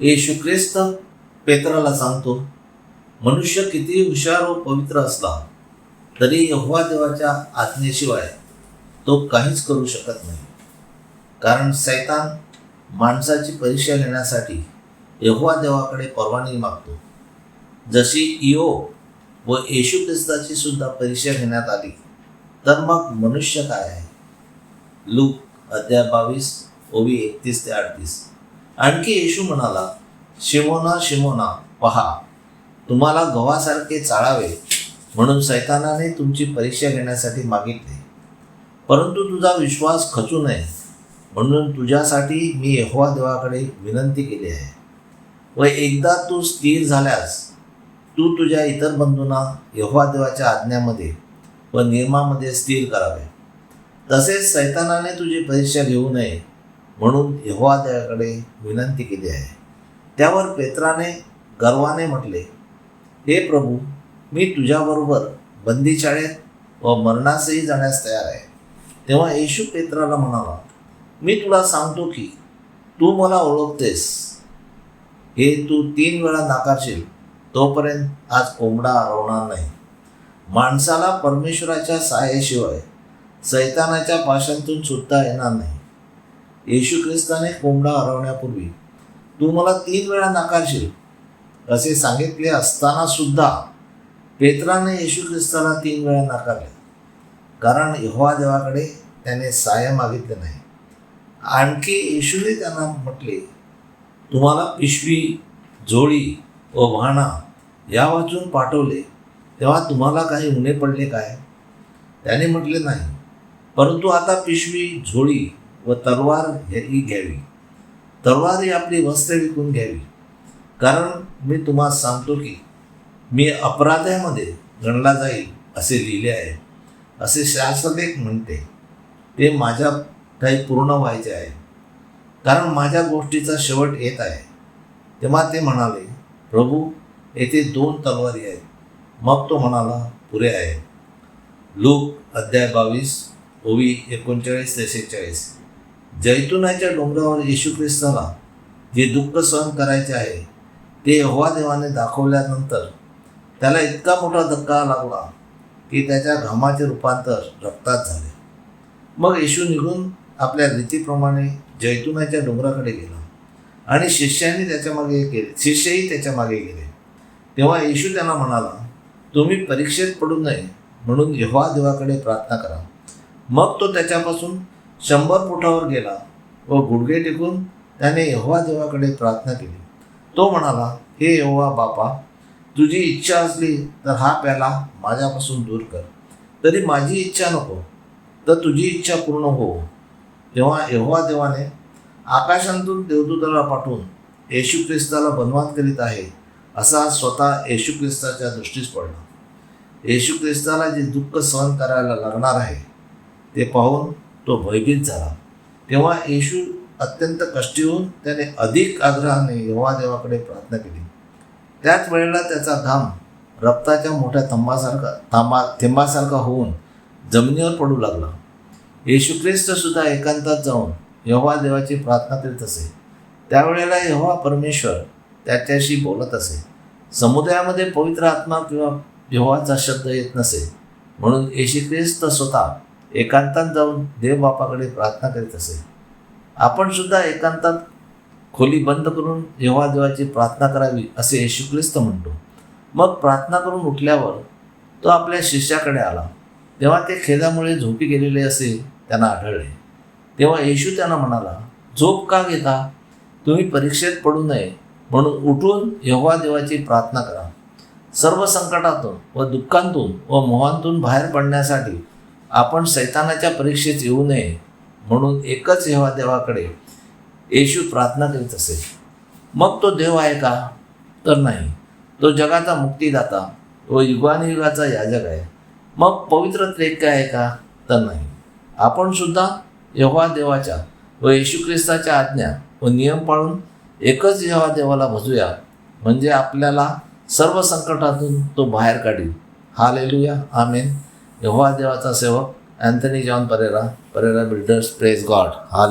येशू ख्रिस्त पेत्राला सांगतो मनुष्य किती हुशार व पवित्र असला तरी यहोवा देवाच्या आज्ञेशिवाय तो काहीच करू शकत नाही. कारण सैतान माणसाची परीक्षा घेण्यासाठी यहोवा देवाकडे परवानगी मागतो. जशी इओ व येशू ख्रिस्ताची सुद्धा परीक्षा घेण्यात आली तर मग मनुष्य काय आहे? लूक अध्याय बावीस ओवी एकतीस ते अडतीस. आणखी येशू म्हणाला शिमोना शिमोना पहा तुम्हाला गव्हासारखे चाळावे म्हणून सैतानाने तुमची परीक्षा घेण्यासाठी मागितले. परंतु तुझा विश्वास खचू नये म्हणून तुझ्यासाठी मी यहोवा देवाकडे विनंती केली आहे. व एकदा तू स्थिर झाल्यास तू तुझ्या इतर बंधूंना यहोवा देवाच्या आज्ञामध्ये व नियमामध्ये स्थिर करावे. तसेच सैतानाने तुझी परीक्षा घेऊ नये म्हणून यहोवा विनंती केली आहे. त्यावर पेत्राने गर्वाने म्हटले हे प्रभू मी तुझ्याबरोबर बंदीशाळेत व मरणासही जाण्यास तयार आहे. तेव्हा येशू पेत्राला म्हणाला मी तुला सांगतो की तू मला ओळखतेस. हे तू तीन वेळा नाकारशील तोपर्यंत आज कोंबडा हरवणार नाही. माणसाला परमेश्वराच्या सहाय्याशिवाय सैतानाच्या पाशांतून सुद्धा येणार नाही. येशू ख्रिस्ताने कोंबडा हरवण्यापूर्वी तू मला तीन वेळा नाकारशील. असे सांगितले असताना सुद्धा पेत्राने येशू ख्रिस्ताला तीन वेळा नाकारले. कारण यहोवा देवाकडे त्याने सहाय्य मागितले नाही. आणखी येशूने त्यांना म्हटले तुम्हाला पिशवी झोळी व वाहना या वाचून पाठवले तेव्हा तुम्हाला काही उणे पडले काय? त्याने म्हटले नाही. परंतु आता पिशवी झोळी व तलवार ही घ्यावी. तलवार ही आपली वस्त्र विकून घ्यावी. कारण मी तुम्हाला सांगतो की मी अपराध्यामध्ये गणला जाईल असे लिहिले आहे. असे शास्त्रलेख म्हणते ते माझ्या काही पूर्ण व्हायचे आहे. कारण माझ्या गोष्टीचा शेवट येत आहे. तेव्हा ते म्हणाले प्रभू येथे दोन तलवारी आहेत. मग तो म्हणाला पुरे आहे लूक अध्याय बावीस ओवी एकोणचाळीस ते शेहेचाळीस जैतुनाच्या डोंगरावर येशू ख्रिस्ताला जे दुःख सहन करायचे आहे ते यहोवा देवाने दाखवल्यानंतर त्याला इतका मोठा धक्का लागला की त्याच्या घामाचे रूपांतर रक्तात झाले. मग येशू निघून आपल्या रीतीप्रमाणे जैतुनाच्या डोंगराकडे गेला आणि शिष्यांनी त्याच्यामागे गेले शिष्यही त्याच्यामागे गेले. तेव्हा येशू त्यांना म्हणाला तुम्ही परीक्षेत पडू नये म्हणून यहोवा देवाकडे प्रार्थना करा. मग तो त्याच्यापासून शंभर फुटावर गेला व गुडघे टेकून त्याने यहोवा देवाकडे प्रार्थना केली. तो म्हणाला हे यहोवा बापा तुझी इच्छा असली तर हा प्याला माझ्यापासून दूर कर. तरी माझी इच्छा नको तर तुझी इच्छा पूर्ण हो. तेव्हा यहोवा देवाने आकाशांतून देवदूताला पाठवून येशू ख्रिस्ताला बनवात करीत आहे असा स्वतः येशू ख्रिस्ताच्या दृष्टीस पडला. येशू ख्रिस्ताला जे दुःख सहन करायला लागणार आहे ते पाहून तो भयभीत झाला. तेव्हा येशू अत्यंत कष्टी होऊन त्याने अधिक आग्रहाने यहोवा देवाकडे प्रार्थना केली. त्याच वेळेला त्याचा घाम रक्ताच्या मोठ्या थंबासारखा थांबा थेंबासारखा होऊन जमिनीवर पडू लागला. येशू ख्रिस्तसुद्धा एकांतात जाऊन यहोवा देवाची प्रार्थना करीत असे. त्यावेळेला यहोवा परमेश्वर त्याच्याशी बोलत असे. समुदायामध्ये पवित्र आत्मा किंवा यहोवाचा शब्द येत नसे. म्हणून येशू ख्रिस्त स्वतः एकांतात जाऊन देवबापाकडे प्रार्थना करीत असे आपण सुद्धा एकांतात खोली बंद करून जेव्हा देवाची प्रार्थना करावी असे येशू ख्रिस्त म्हणतो. मग प्रार्थना करून उठल्यावर तो आपल्या शिष्याकडे आला. तेव्हा ते खेदामुळे झोपी गेलेले असे त्यांना आढळले. तेव्हा येशू त्यांना म्हणाला झोप का घेता? तुम्ही परीक्षेत पडू नये. म्हणून उठून यहोवा देवाची प्रार्थना करा. सर्व संकटातून व दुःखांतून व मोहांतून बाहेर पडण्यासाठी आपण सैतानाच्या परीक्षेत येऊ नये म्हणून एकच हेवा देवाकडे येशू प्रार्थना करीत असे. मग तो देव आहे का? तर नाही. तो जगाचा मुक्तीदाता व युगानुयुगाचा याजक आहे. मग पवित्र त्रेक्य आहे का? तर नाही. आपण सुद्धा यहोवा देवाच्या व येशू ख्रिस्ताच्या आज्ञा व नियम पाळून एकच यहोवा देवाला भजूया म्हणजे आपल्याला सर्व संकटातून तो बाहेर काढील. हा लेलूया आमेन. यहोवा देवाचा सेवक Anthony John Pereira Pereira builders praise God हा